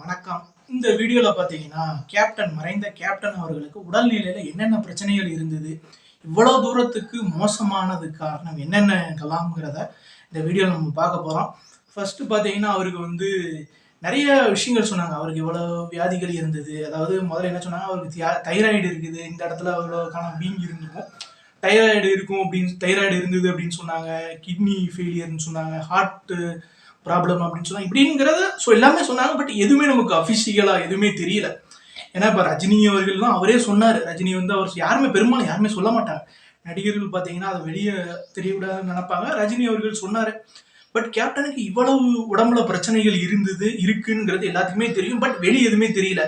வணக்கம். இந்த வீடியோவில் பார்த்தீங்கன்னா கேப்டன் மறைந்த கேப்டன் அவர்களுக்கு உடல்நிலையில் என்னென்ன பிரச்சனைகள் இருந்தது இவ்வளோ தூரத்துக்கு மோசமானது காரணம் என்னென்னங்களாம்ங்கிறத இந்த வீடியோவில் நம்ம பார்க்க போகிறோம் ஃபஸ்ட்டு பார்த்தீங்கன்னா அவருக்கு வந்து நிறைய விஷயங்கள் சொன்னாங்க. அவருக்கு இவ்வளோ வியாதிகள் இருந்தது. அதாவது முதல்ல என்ன சொன்னாங்க அவருக்கு தைராய்டு இருக்குது. இந்த இடத்துல அவ்வளோ காலம் வீங்கி இருந்திருக்கும். தைராய்டு இருக்கும் அப்படின்னு தைராய்டு இருந்தது அப்படின்னு சொன்னாங்க. கிட்னி ஃபெயிலியர்னு சொன்னாங்க. ஹார்ட்டு ப்ராப்ளம் அப்படின்னு சொன்னாங்க இப்படிங்கிறத ஸோ எல்லாமே சொன்னாங்க பட் எதுவுமே நமக்கு அஃபிஷியலாக எதுவுமே தெரியல. ஏன்னா இப்போ ரஜினி அவர்கள்லாம் அவரே சொன்னார். ரஜினி வந்து அவர் யாருமே பெரும்பாலும் யாருமே சொல்ல மாட்டாங்க. நடிகர்கள் பார்த்தீங்கன்னா அதை வெளியே தெரியவிடாதுன்னு நினைப்பாங்க. ரஜினி அவர்கள் சொன்னார். பட் கேப்டனுக்கு இவ்வளவு உடம்புல பிரச்சனைகள் இருந்தது இருக்குங்கிறது எல்லாத்துக்குமே தெரியும். பட் வெளியே எதுவுமே தெரியல.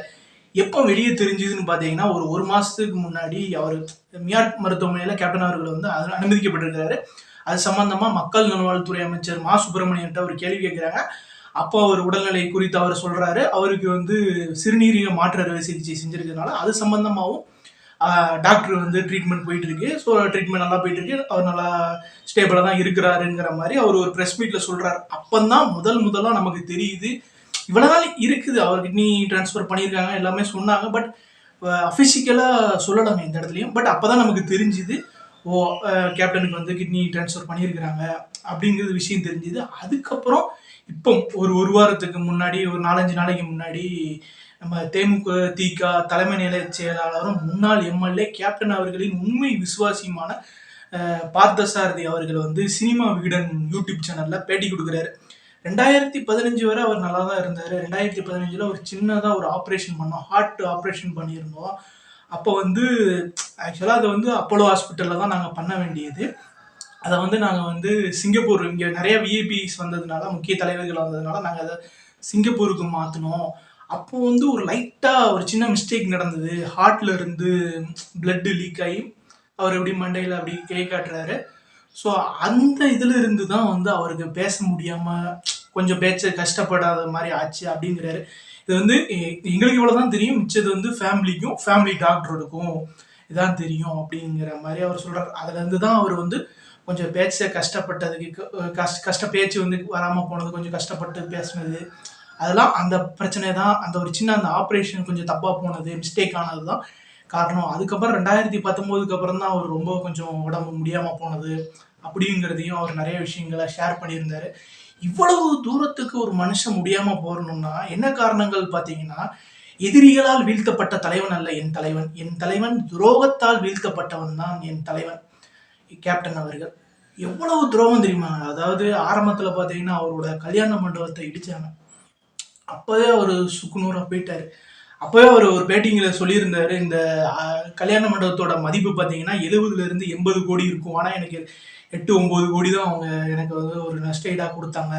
எப்போ வெளியே தெரிஞ்சதுன்னு பார்த்தீங்கன்னா ஒரு ஒரு மாதத்துக்கு முன்னாடி அவர் மியாட் மருத்துவமனையில் கேப்டன் அவர்கள் வந்து அனுமதிக்கப்பட்டிருக்கிறாரு. அது சம்பந்தமா மக்கள் நல்வாழ்வுத்துறை அமைச்சர் மா சுப்பிரமணியன்ட்ட ஒரு கேள்வி கேட்குறாங்க அப்போ அவர் உடல்நிலை குறித்து அவர் சொல்றாரு. அவருக்கு வந்து சிறுநீரக மாற்று அறுவை சிகிச்சை செஞ்சிருக்கிறதுனால அது சம்பந்தமாகவும் டாக்டர் வந்து ட்ரீட்மெண்ட் போயிட்டு இருக்கு ஸோ ட்ரீட்மெண்ட் நல்லா போயிட்டு இருக்கு அவர் நல்லா ஸ்டேபிளாக தான் இருக்கிறாருங்கிற மாதிரி அவர் ஒரு ப்ரெஸ் மீட்ல சொல்றாரு. அப்பந்தான் முதல் முதலாக நமக்கு தெரியுது. இவ்வளோ நாள் இருக்குது. அவர் கிட்னி ட்ரான்ஸ்ஃபர் பண்ணியிருக்காங்க. எல்லாமே சொன்னாங்க. பட் அஃபிஷிக்கலாக சொல்லலாங்க இந்த இடத்துலையும். பட் அப்போ தான் நமக்கு தெரிஞ்சுது. ஓ கேப்டனுக்கு வந்து கிட்னி ட்ரான்ஸ்ஃபர் பண்ணியிருக்கிறாங்க அப்படிங்கிறது விஷயம் தெரிஞ்சுது. அதுக்கப்புறம் இப்போ ஒரு ஒரு வாரத்துக்கு முன்னாடி ஒரு நாலஞ்சு நாளைக்கு முன்னாடி நம்ம தேமுக திக தலைமை நிலைய செயலாளரும் முன்னாள் எம்எல்ஏ கேப்டன் அவர்களின் உண்மை விசுவாசியமான பார்த்தசாரதி அவர்கள் வந்து சினிமா விகடன் யூடியூப் சேனலில் பேட்டி கொடுக்குறாரு. ரெண்டாயிரத்தி பதினஞ்சு வரை அவர் நல்லா தான் இருந்தார். ரெண்டாயிரத்தி பதினஞ்சில் ஒரு சின்னதாக ஒரு ஆப்ரேஷன் பண்ணோம். ஹார்ட் ஆப்ரேஷன் பண்ணியிருந்தோம். அப்போ வந்து ஆக்சுவலாக அதை வந்து அப்போலோ ஹாஸ்பிட்டலில் தான் நாங்கள் பண்ண வேண்டியது. அதை வந்து நாங்கள் வந்து சிங்கப்பூர் இங்கே நிறைய விஐபிஸ் வந்ததுனால முக்கிய தலைவர்கள் வந்ததுனால நாங்கள் அதை சிங்கப்பூருக்கு மாற்றினோம் அப்போ வந்து ஒரு லைட்டாக ஒரு சின்ன மிஸ்டேக் நடந்தது. ஹார்ட்டில் இருந்து பிளட்டு லீக் ஆகி அவர் எப்படி மண்டையில் அப்படி கை காட்டுறாரு. ஸோ அந்த இதில் இருந்து தான் வந்து அவருக்கு பேச முடியாமல் கொஞ்சம் பேச்ச கஷ்டப்படாத மாதிரி ஆச்சு அப்படிங்கிறாரு. இது வந்து எங்களுக்கு இவ்வளோ தான் தெரியும். மிச்சது வந்து ஃபேமிலிக்கும் ஃபேமிலி டாக்டருக்கும் இதான் தெரியும் அப்படிங்கிற மாதிரி அவர் சொல்கிறார் அதுலேருந்து தான் அவர் வந்து கொஞ்சம் பேச்ச கஷ்டப்பட்டதுக்கு க- கஷ்ட கஷ்ட பேச்சு வந்து வராமல் போனது கொஞ்சம் கஷ்டப்பட்டு பேசுனது. அதெல்லாம் அந்த பிரச்சனை தான் அந்த ஒரு சின்ன அந்த ஆப்ரேஷன் கொஞ்சம் தப்பாக போனது மிஸ்டேக் ஆனது தான் காரணம். அதுக்கப்புறம் ரெண்டாயிரத்தி பத்தொம்போதுக்கு அப்புறம் தான் அவர் ரொம்ப கொஞ்சம் உடம்பு முடியாமல் போனது அப்படிங்கிறதையும் அவர் நிறைய விஷயங்களை ஷேர் பண்ணியிருந்தார். இவ்வளவு தூரத்துக்கு ஒரு மனுஷன் முடியாமல் போகணுன்னா என்ன காரணங்கள் பார்த்தீங்கன்னா எதிரிகளால் வீழ்த்தப்பட்ட தலைவன் அல்ல என் தலைவன். என் தலைவன் துரோகத்தால் வீழ்த்தப்பட்டவன் தான் என் தலைவன். கேப்டன் அவர்கள் எவ்வளவு துரோகம் தெரியுமா? அதாவது ஆரம்பத்தில் பார்த்தீங்கன்னா அவரோட கல்யாண மண்டபத்தை இடிச்சாங்க. அப்போவே அவர் சுக்குநூறாக போயிட்டார். அப்போவே அவர் ஒரு பேட்டிங்கில் சொல்லியிருந்தார் இந்த கல்யாண மண்டபத்தோட மதிப்பு பார்த்தீங்கன்னா எழுபதுலேருந்து எண்பது கோடி இருக்கும். ஆனால் எனக்கு எட்டு ஒம்பது கோடி தான் அவங்க எனக்கு வந்து ஒரு நஷ்டஈடாக கொடுத்தாங்க.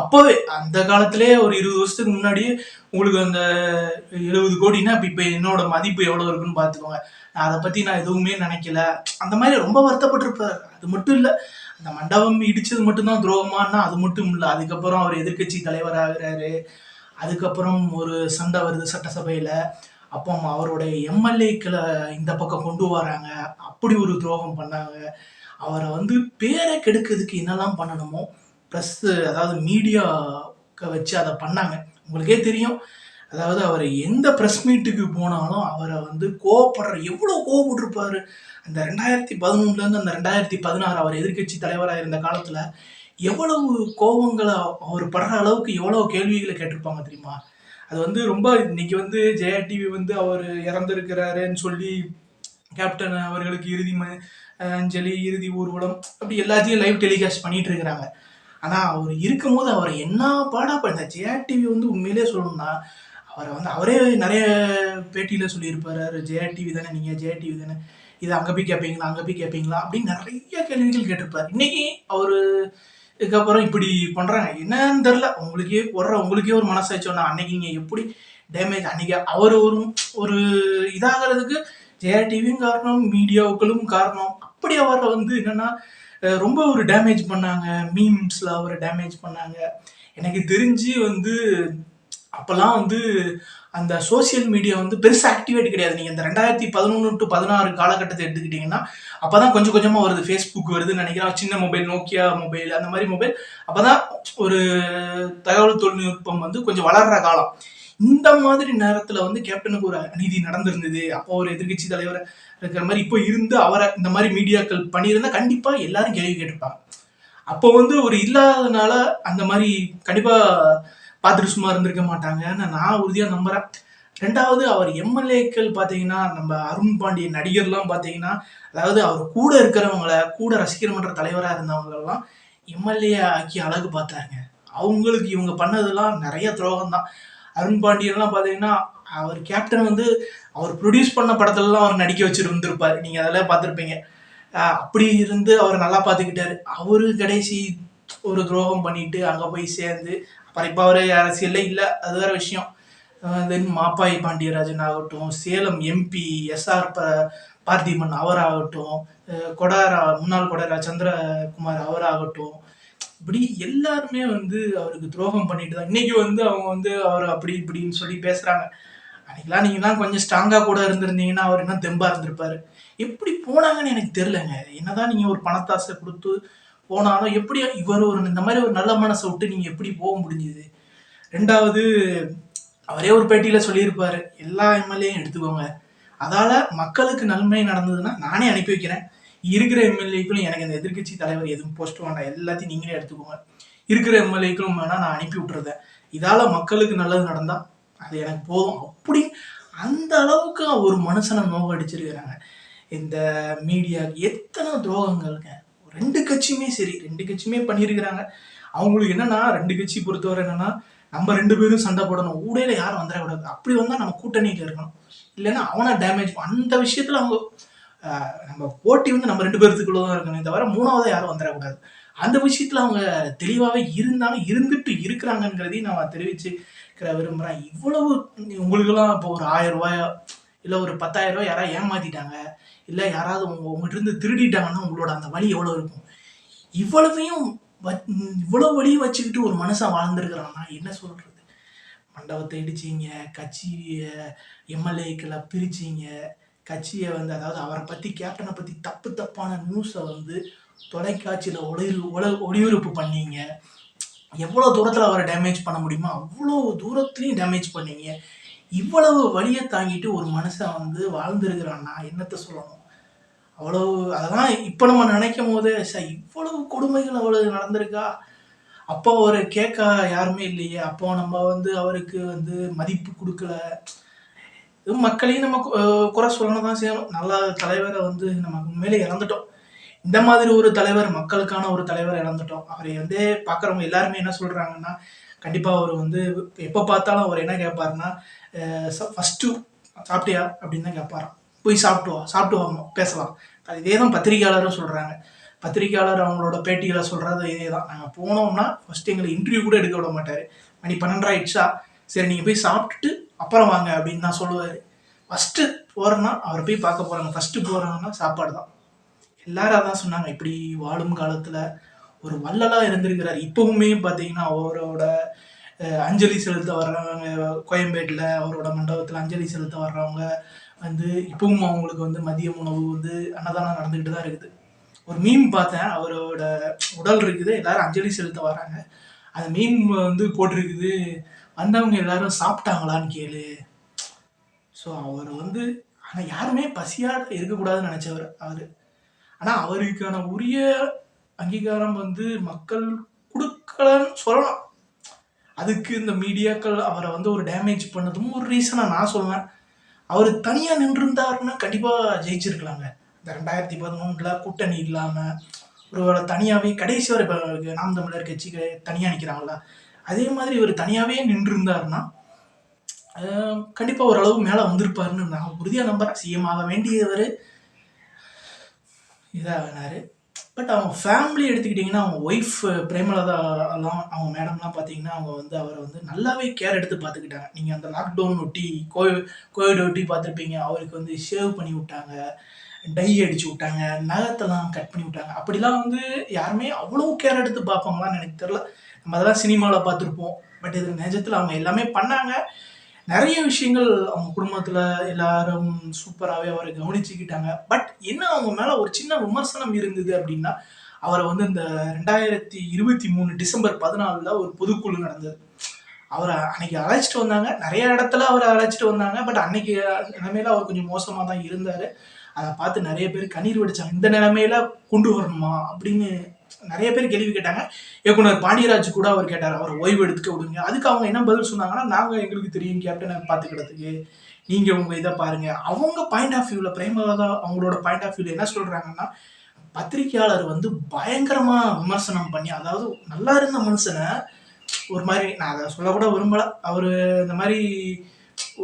அப்போவே அந்த காலத்திலே ஒரு இருபது வருஷத்துக்கு முன்னாடியே உங்களுக்கு அந்த எழுபது கோடினா இப்போ இப்போ என்னோட மதிப்பு எவ்வளோ இருக்குன்னு பார்த்துக்கோங்க. நான் அதை பற்றி நான் எதுவுமே நினைக்கல. அந்த மாதிரி ரொம்ப வருத்தப்பட்டிருப்பார். அது மட்டும் இல்லை அந்த மண்டபம் இடிச்சது மட்டும்தான் துரோகமானா அது மட்டும் இல்லை. அதுக்கப்புறம் அவர் எதிர்க்கட்சி தலைவராகிறாரு அதுக்கப்புறம் ஒரு சண்டை வருது சட்டசபையில். அப்போ அவருடைய எம்எல்ஏக்களை இந்த பக்கம் கொண்டு வராங்க. அப்படி ஒரு துரோகம் பண்ணாங்க. அவரை வந்து பேரை கெடுக்கிறதுக்கு என்னெல்லாம் பண்ணணுமோ ப்ளஸ் அதாவது மீடியாவுக்கு வச்சு அதை பண்ணாங்க. உங்களுக்கே தெரியும். அதாவது அவர் எந்த ப்ரெஸ் மீட்டுக்கு போனாலும் அவரை வந்து கோவப்படுற எவ்வளோ கோவப்பட்டிருப்பார். அந்த ரெண்டாயிரத்தி பதினொன்றுலேருந்து அந்த ரெண்டாயிரத்தி பதினாறு அவர் எதிர்க்கட்சி தலைவராக இருந்த காலத்தில் எவ்வளவு கோவங்களை அவர் படுற அளவுக்கு எவ்வளோ கேள்விகளை கேட்டிருப்பாங்க தெரியுமா? அது வந்து ரொம்ப இன்னைக்கு வந்து ஜெயா டிவி வந்து அவர் இறந்துருக்கிறாருன்னு சொல்லி கேப்டன் அவர்களுக்கு இறுதி ம- அஞ்சலி இறுதி ஊர்வலம் அப்படி எல்லாத்தையும் லைவ் டெலிகாஸ்ட் பண்ணிட்டு இருக்கிறாங்க. ஆனால் அவர் இருக்கும்போது அவரை என்ன பாடா பண்ண ஜெயா டிவி வந்து உண்மையிலே சொல்லணும்னா அவரை வந்து அவரே நிறைய பேட்டியில் சொல்லியிருப்பாரு. ஜெயா டிவி தானே நீங்கள் ஜெயா டிவி தானே? இது அங்கே போய் கேட்பீங்களா அங்கே போய் கேட்பீங்களா அப்படின்னு நிறைய கேள்விகள் கேட்டிருப்பார். இன்னைக்கு அவர் இதுக்கப்புறம் இப்படி பண்ணுறாங்க என்னன்னு தெரில உங்களுக்கே போடுற உங்களுக்கே ஒரு மனசாச்சு ஒண்ணு அன்னைக்கு எப்படி டேமேஜ் அன்னைக்கு அவர் ஒரு ஒரு இதாகிறதுக்கு ஜெயா டிவியும் காரணம் மீடியாவுக்களும் காரணம். அப்படி அவரை வந்து என்னென்னா ரொம்ப ஒரு டேமேஜ் பண்ணாங்க. மீம்ஸில் அவரை டேமேஜ் பண்ணாங்க. எனக்கு தெரிஞ்சு வந்து அப்போல்லாம் வந்து அந்த சோஷியல் மீடியா வந்து பெருசாக ஆக்டிவேட் கிடையாது. நீங்கள் இந்த ரெண்டாயிரத்தி பதினொன்று டு பதினாறு காலகட்டத்தை அப்போ தான் கொஞ்சம் கொஞ்சமாக வருது. ஃபேஸ்புக் வருதுன்னு நினைக்கிறேன். சின்ன மொபைல் நோக்கியா மொபைல் அந்த மாதிரி மொபைல் அப்பதான் ஒரு தகவல் தொழில்நுட்பம் வந்து கொஞ்சம் வளர்கிற காலம். இந்த மாதிரி நேரத்துல வந்து கேப்டனுக்கு ஒரு அநீதி நடந்திருந்தது. அப்போ ஒரு எதிர்க்கட்சி தலைவர் இருக்கிற மாதிரி இப்போ இருந்து அவரை இந்த மாதிரி மீடியாக்கள் பண்ணியிருந்தா கண்டிப்பா எல்லாரும் கேள்வி கேட்டிருப்பாங்க. அப்போ வந்து ஒரு இல்லாதனால அந்த மாதிரி கண்டிப்பா பார்த்துட்டு சும்மா இருந்திருக்க மாட்டாங்கன்னு நான் உறுதியாக நம்புறேன். ரெண்டாவது அவர் எம்எல்ஏக்கள் பார்த்தீங்கன்னா நம்ம அருண் பாண்டிய நடிகர்லாம் பார்த்தீங்கன்னா அதாவது அவர் கூட இருக்கிறவங்கள கூட ரசிகர் மன்ற தலைவராக இருந்தவங்களெல்லாம் எம்எல்ஏ ஆக்கி அழகு பார்த்தாருங்க அவங்களுக்கு இவங்க பண்ணதெல்லாம் நிறைய துரோகம் தான் அருண் பாண்டியன்லாம் பார்த்தீங்கன்னா அவர் கேப்டன் வந்து அவர் ப்ரொடியூஸ் பண்ண படத்துலலாம் அவர் நடிக்க வச்சுருந்துருப்பார். நீங்கள் அதெல்லாம் பார்த்துருப்பீங்க. அப்படி இருந்து அவர் நல்லா பார்த்துக்கிட்டாரு அவரு கடைசி ஒரு துரோகம் பண்ணிட்டு அங்கே போய் சேர்ந்து அப்புறம் இப்போ அவர் அரசியல்ல இல்லை அது வேற விஷயம். தென் மாப்பாய் பாண்டியராஜன் ஆகட்டும் சேலம் எம்பி எஸ்ஆர் ப பார்த்திபன் அவராகட்டும் ஆகட்டும் கொடாரா முன்னாள் கொடாரா சந்திரகுமார் அவராகட்டும் இப்படி எல்லாருமே வந்து அவருக்கு துரோகம் பண்ணிட்டு தான். இன்னைக்கு வந்து அவங்க வந்து அவர் அப்படி இப்படின்னு சொல்லி பேசுறாங்க. அன்னைக்கெல்லாம் நீங்களாம் கொஞ்சம் ஸ்ட்ராங்காக கூட இருந்திருந்தீங்கன்னா அவர் இன்னும் தெம்பா இருந்திருப்பாரு. எப்படி போனாங்கன்னு எனக்கு தெரியலங்க. என்னதான் நீங்க ஒரு பணத்தாசை கொடுத்து போனாலும் எப்படி இவர் ஒரு இந்த மாதிரி ஒரு நல்ல மனசை விட்டு நீங்க எப்படி போக முடிஞ்சுது? ரெண்டாவது அவரே ஒரு பேட்டியில சொல்லியிருப்பாரு. எல்லா எம்எல்ஏயும் எடுத்துக்கோங்க. அதால மக்களுக்கு நன்மை நடந்ததுன்னா நானே அனுப்பி வைக்கிறேன். இருக்கிற எம்எல்ஏக்களும் எனக்கு இந்த எதிர்க்கட்சி தலைவர் எதுவும் போஸ்ட் வேண்டாம் எல்லாத்தையும் நீங்களே எடுத்துக்கோங்க. இருக்கிற எம்எல்ஏக்களும் வேணா நான் அனுப்பி விட்டுறதேன் இதால மக்களுக்கு நல்லது நடந்தா அது எனக்கு போதும். அப்படி அந்த அளவுக்கு ஒரு மனுஷனை நோகடிச்சிருக்கிறாங்க இந்த மீடியா எத்தனை துரோகங்கள்ங்க ரெண்டு கட்சியுமே சரி ரெண்டு கட்சியுமே பண்ணியிருக்கிறாங்க. அவங்களுக்கு என்னன்னா ரெண்டு கட்சி பொறுத்தவரை என்னன்னா நம்ம ரெண்டு பேரும் சண்டை போடணும். ஊடையில யாரும் வந்துடக்கூடாது. அப்படி வந்தா நம்ம கூட்டணியில் இருக்கணும். இல்லைன்னா அவனை டேமேஜ் அந்த விஷயத்துல அவங்க நம்ம போட்டி வந்து நம்ம ரெண்டு பேர்த்துக்குள்ள தான் இருக்கணும் தவிர மூணாவது யாரும் வந்துடக்கூடாது அந்த விஷயத்துல அவங்க தெளிவாகவே இருந்தாலும் இருந்துட்டு இருக்கிறாங்கிறதையும் நான் தெரிவிச்சுக்கிற விரும்புகிறேன் இவ்வளவு உங்களுக்கெல்லாம் இப்போ ஒரு ஆயிரம் ரூபாய் இல்லை ஒரு பத்தாயிரம் ரூபாய் யாராவது ஏமாத்திட்டாங்க இல்லை யாராவது உங்க உங்ககிட்ட இருந்து திருடிட்டாங்கன்னா உங்களோட அந்த வலி எவ்வளோ இருக்கும்? இவ்வளவையும் வ- வழியும் வச்சுக்கிட்டு ஒரு மனுஷன் வாழ்ந்துருக்கிறான்னா என்ன சொல்றது? மண்டபத்தை இடிச்சிங்க கட்சியை எம்எல்ஏக்களை பிரிச்சீங்க கட்சியை வந்து அதாவது அவரை பற்றி கேப்டனை பற்றி தப்பு தப்பான நியூஸை வந்து தொலைக்காட்சியில் ஒளிரு ஒள ஒளிபரப்பு பண்ணீங்க. எவ்வளோ தூரத்தில் அவரை டேமேஜ் பண்ண முடியுமோ அவ்வளோ தூரத்துலையும் டேமேஜ் பண்ணீங்க. இவ்வளவு வழியை தாங்கிட்டு ஒரு மனுஷன் வந்து வாழ்ந்துருக்கிறான்னா என்னத்தை சொல்லணும்? அவ்வளவு அதெல்லாம் இப்போ நம்ம நினைக்கும் போது சார் இவ்வளவு கொடுமைகள் அவ்வளவு நடந்திருக்கா? அப்போ அவர் கேட்க யாருமே இல்லையே. அப்போ நம்ம வந்து அவருக்கு வந்து மதிப்பு கொடுக்கல. மக்களையும் நம்ம குறை சொல்லணும் தான் செய்யணும். நல்ல தலைவரை வந்து நம்ம உண்மையிலே இழந்துட்டோம். இந்த மாதிரி ஒரு தலைவர் மக்களுக்கான ஒரு தலைவர் இழந்துட்டோம். அவரை வந்து பார்க்குறவங்க எல்லாருமே என்ன சொல்கிறாங்கன்னா கண்டிப்பாக அவர் வந்து எப்போ பார்த்தாலும் அவர் என்ன கேட்பாருன்னா ஃபஸ்ட்டு சாப்பிட்டியா? அப்படின்னு தான் கேட்பாராம் போய் சாப்பிட்டு வா சாப்பிட்டு வாங்க பேசலாம். அது இதே தான் பத்திரிகையாளரும் சொல்கிறாங்க பத்திரிகையாளர் அவங்களோட பேட்டிகளை சொல்கிறது இதே தான். நாங்கள் போனோம்னா ஃபஸ்ட்டு எங்களை இன்டர்வியூ கூட எடுக்க விட மாட்டார். மணி பன்னெண்டாயிடுச்சா சரி நீங்கள் போய் சாப்பிட்டுட்டு அப்புறம் வாங்க அப்படின்னு தான் சொல்லுவார் ஃபஸ்ட்டு போகிறேன்னா அவரை போய் பார்க்க போகிறாங்க ஃபஸ்ட்டு போகிறாங்கன்னா சாப்பாடு தான். எல்லாரும் அதான் சொன்னாங்க. இப்படி வாழும் காலத்தில் ஒரு வள்ளலாக இருந்திருக்கிறார். இப்பவுமே பார்த்தீங்கன்னா அவரோட அஞ்சலி செலுத்த வர்றவங்க கோயம்பேட்டில் அவரோட மண்டபத்தில் அஞ்சலி செலுத்த வர்றவங்க வந்து இப்பவும் அவங்களுக்கு வந்து மதிய உணவு வந்து அன்னதானம் நடந்துக்கிட்டு தான் இருக்குது. ஒரு மீம் பார்த்தேன். அவரோட உடல் இருக்குது. எல்லாரும் அஞ்சலி செலுத்த வராங்க அந்த மீம் வந்து போட்டிருக்குது. வந்தவங்க எல்லாரும் சாப்பிட்டாங்களான்னு கேளு. ஸோ அவர் வந்து ஆனால் யாருமே பசியாக இருக்கக்கூடாதுன்னு நினச்சவர் அவர். ஆனால் அவருக்கான உரிய அங்கீகாரம் வந்து மக்கள் கொடுக்கலன்னு சொல்லலாம். அதுக்கு இந்த மீடியாக்கள் அவரை வந்து ஒரு டேமேஜ் பண்ணதும் ஒரு ரீசனாக நான் சொல்லுவேன் அவர் தனியாக நின்றுருந்தாருன்னா கண்டிப்பாக ஜெயிச்சிருக்கலாங்க. இந்த ரெண்டாயிரத்தி பதினொன்றில் கூட்டணி இல்லாமல் ஒருவேளை தனியாகவே கடைசி வரை இப்போ நாம் தமிழர் கட்சி தனியாக நிற்கிறாங்களா அதே மாதிரி இவர் தனியாகவே நின்றுருந்தாருன்னா கண்டிப்பாக ஓரளவு மேலே வந்திருப்பாருன்னு நான் உறுதியாக நம்புகிறேன் சிஎம் ஆக வேண்டியவர் இதாகினார். பட் அவங்க ஃபேமிலி எடுத்துக்கிட்டிங்கன்னா அவங்க ஒய்ஃப் பிரேமலதா எல்லாம் அவங்க மேடம்லாம் பார்த்தீங்கன்னா அவங்க வந்து அவரை வந்து நல்லாவே கேர் எடுத்து பார்த்துக்கிட்டாங்க நீங்கள் அந்த லாக்டவுன் ஒட்டி கோவி கோவிட் ஒட்டி பார்த்துருப்பீங்க அவருக்கு வந்து ஷேவ் பண்ணி விட்டாங்க டை அடிச்சு விட்டாங்க நகத்தெல்லாம் கட் பண்ணி விட்டாங்க. அப்படிலாம் வந்து யாருமே அவ்வளோ கேர் எடுத்து பார்ப்பாங்களான்னு எனக்கு தெரில நம்ம அதெல்லாம் சினிமாவில் பார்த்துருப்போம். பட் இது நிஜத்தில் அவங்க எல்லாமே பண்ணாங்க. நிறைய விஷயங்கள் அவங்க குடும்பத்தில் எல்லாரும் சூப்பராகவே அவரை கவனிச்சுக்கிட்டாங்க. பட் என்ன அவங்க மேலே ஒரு சின்ன விமர்சனம் இருந்தது அப்படின்னா அவரை வந்து இந்த ரெண்டாயிரத்தி இருபத்தி மூணு டிசம்பர் பதினாலில் ஒரு பொதுக்குழு நடந்தது. அவரை அன்னைக்கு அழைச்சிட்டு வந்தாங்க. நிறைய இடத்துல அவரை அழைச்சிட்டு வந்தாங்க. பட் அன்னைக்கு நிலைமையில அவர் கொஞ்சம் மோசமாக தான் இருந்தார். அதை பார்த்து நிறைய பேர் கண்ணீர் வடித்தாங்க இந்த நிலைமையில கொண்டு வரணுமா அப்படின்னு நிறைய பேர் கேள்வி கேட்டாங்க. இயக்குனர் பாண்டியராஜ் கூட அவர் கேட்டார் அவர் ஓய்வு எடுத்துக்க விடுங்க. அதுக்கு அவங்க என்ன பதில் சொன்னாங்கன்னா நாங்கள் எங்களுக்கு தெரியும் கேப்டன் பார்த்துக்கிறதுக்கு. நீங்கள் உங்கள் இதை பாருங்க. அவங்க பாயிண்ட் ஆஃப் வியூவில் பிரேமலதா அவங்களோட பாயிண்ட் ஆஃப் வியூவில் என்ன சொல்கிறாங்கன்னா பத்திரிக்கையாளர் வந்து பயங்கரமாக விமர்சனம் பண்ணி அதாவது நல்லா இருந்த மனுஷனை ஒரு மாதிரி நான் அதை சொல்லக்கூட விரும்பல. அவர் இந்த மாதிரி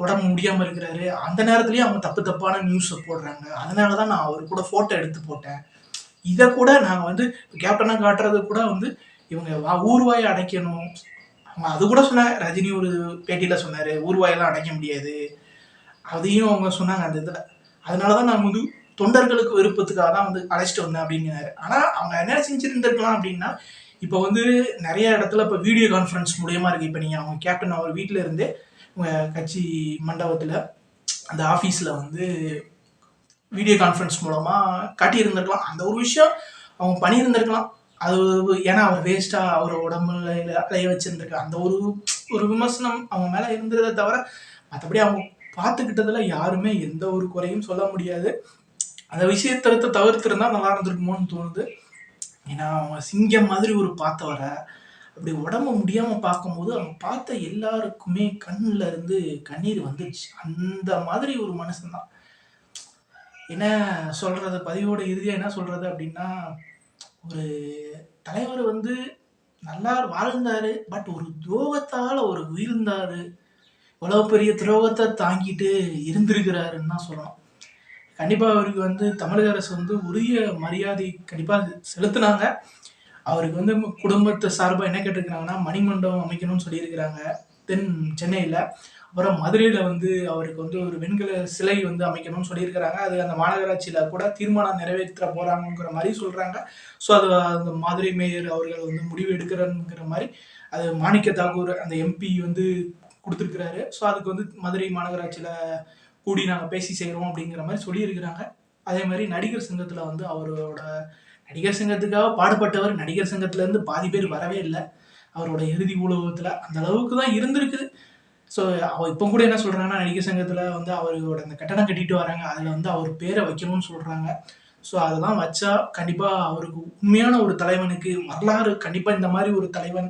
உடம்பு முடியாமல் இருக்கிறாரு. அந்த நேரத்துலயும் அவங்க தப்பு தப்பான நியூஸை போடுறாங்க. அதனால தான் நான் அவர் கூட ஃபோட்டோ எடுத்து போட்டேன். இதை கூட நாங்கள் வந்து கேப்டனாக காட்டுறது கூட வந்து இவங்க வா ஊர்வாயை அடைக்கணும். அவங்க அது கூட சொன்னாங்க ரஜினி ஒரு பேட்டியில் சொன்னார் ஊர்வாயெல்லாம் அடைக்க முடியாது. அதையும் அவங்க சொன்னாங்க அந்த இதில். அதனால தான் நான் வந்து தொண்டர்களுக்கு விருப்பத்துக்காக தான் வந்து அழைச்சிட்டு வந்தேன் அப்படிங்கிறாரு. ஆனால் அவங்க என்ன செஞ்சுருந்துருக்கலாம் அப்படின்னா இப்போ வந்து நிறைய இடத்துல இப்போ வீடியோ கான்ஃபரன்ஸ் மூலியமாக இருக்குது இப்போ நீங்கள் அவங்க கேப்டன் அவர் வீட்டில் இருந்தே உங்கள் கட்சி மண்டபத்தில் அந்த ஆஃபீஸில் வந்து வீடியோ கான்ஃபரன்ஸ் மூலமாக காட்டியிருந்திருக்கலாம். அந்த ஒரு விஷயம் அவங்க பண்ணியிருந்திருக்கலாம். அது ஏன்னா அவர் வேஸ்ட்டாக அவர் உடம்புல அலைய வச்சுருந்துருக்கு அந்த ஒரு ஒரு விமர்சனம் அவங்க மேலே இருந்ததை தவிர மற்றபடி அவங்க பார்த்துக்கிட்டதில் யாருமே எந்த ஒரு குறையும் சொல்ல முடியாது. அந்த விஷயத்தை தவிர்த்திருந்தா நல்லா இருந்திருக்குமோன்னு தோணுது. ஏன்னா அவங்க சிங்கம் மாதிரி ஒரு பார்த்தவரை அப்படி உடம்பு முடியாமல் பார்க்கும்போது அவங்க பார்த்த எல்லாருக்குமே கண்ணில் இருந்து கண்ணீர் வந்துடுச்சு அந்த மாதிரி ஒரு மனுஷன்தான். என்ன சொல்கிறது பதிவோட இறுதியாக என்ன சொல்கிறது அப்படின்னா ஒரு தலைவர் வந்து நல்லா வாழ்ந்தார் பட் ஒரு துரோகத்தால் ஒரு உயிர்ந்தார். இவ்வளோ பெரிய துரோகத்தை தாங்கிட்டு இருந்திருக்கிறாருன்னு தான் சொல்லணும். கண்டிப்பாக அவருக்கு வந்து தமிழக அரசு வந்து உரிய மரியாதை கண்டிப்பாக செலுத்தினாங்க. அவருக்கு வந்து குடும்பத்தை சார்பாக என்ன கேட்டிருக்கிறாங்கன்னா மணிமண்டபம் அமைக்கணும்னு சொல்லியிருக்கிறாங்க. தென் சென்னையில் அப்புறம் மதுரையில் வந்து அவருக்கு வந்து ஒரு வெண்கல சிலை வந்து அமைக்கணும்னு சொல்லியிருக்கிறாங்க. அது அந்த மாநகராட்சியில் கூட தீர்மானம் நிறைவேற்ற போகிறாங்கிற மாதிரி சொல்கிறாங்க ஸோ அது அந்த மதுரை மேயர் அவர்கள் வந்து முடிவு எடுக்கிறங்கிற மாதிரி அது மாணிக்க தாகூர் அந்த எம்பி வந்து கொடுத்துருக்குறாரு. ஸோ அதுக்கு வந்து மதுரை மாநகராட்சியில் கூடி நாங்கள் பேசி செய்கிறோம் அப்படிங்கிற மாதிரி சொல்லியிருக்கிறாங்க. அதே மாதிரி நடிகர் சங்கத்தில் வந்து அவரோட நடிகர் சங்கத்துக்காக பாடுபட்டவர் நடிகர் சங்கத்துலேருந்து பாதி பேர் வரவே இல்லை. அவரோட இறுதி உலகத்தில் அந்த அளவுக்கு தான் இருந்திருக்குது. ஸோ அவ இப்போ கூட என்ன சொல்கிறாங்கன்னா நடிகர் சங்கத்தில் வந்து அவரோட அந்த கட்டணம் கட்டிட்டு வராங்க. அதில் வந்து அவர் பேரை வைக்கணும்னு சொல்கிறாங்க ஸோ அதெல்லாம் வச்சா கண்டிப்பாக அவருக்கு உண்மையான ஒரு தலைவனுக்கு வரலாறு கண்டிப்பாக இந்த மாதிரி ஒரு தலைவன்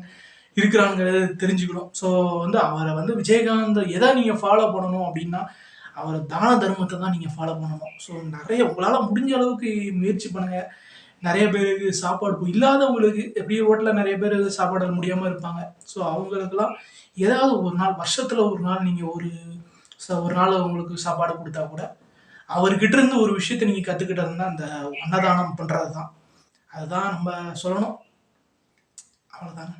இருக்கிறாங்கிறத தெரிஞ்சுக்கணும். ஸோ வந்து அவரை வந்து விஜயகாந்த் எதை நீங்கள் ஃபாலோ பண்ணணும் அப்படின்னா அவர் தான தர்மத்தை தான் நீங்கள் ஃபாலோ பண்ணணும். ஸோ நிறைய உங்களால் முடிஞ்ச அளவுக்கு முயற்சி பண்ணுங்கள் நிறைய பேருக்கு சாப்பாடு இல்லாதவங்களுக்கு எப்படி ரோட்டில் நிறைய பேர் சாப்பாடு முடியாமல் இருப்பாங்க. ஸோ அவங்களுக்கெல்லாம் ஏதாவது ஒரு நாள் வருஷத்தில் ஒரு நாள் நீங்கள் ஒரு ஒரு நாள் அவங்களுக்கு சாப்பாடு கொடுத்தா கூட அவர்கிட்ட இருந்து ஒரு விஷயத்தை நீங்கள் கற்றுக்கிட்டதுன்னா அந்த அன்னதானம் பண்ணுறது தான் அதுதான் நம்ம சொல்லணும். அவ்வளோதாங்க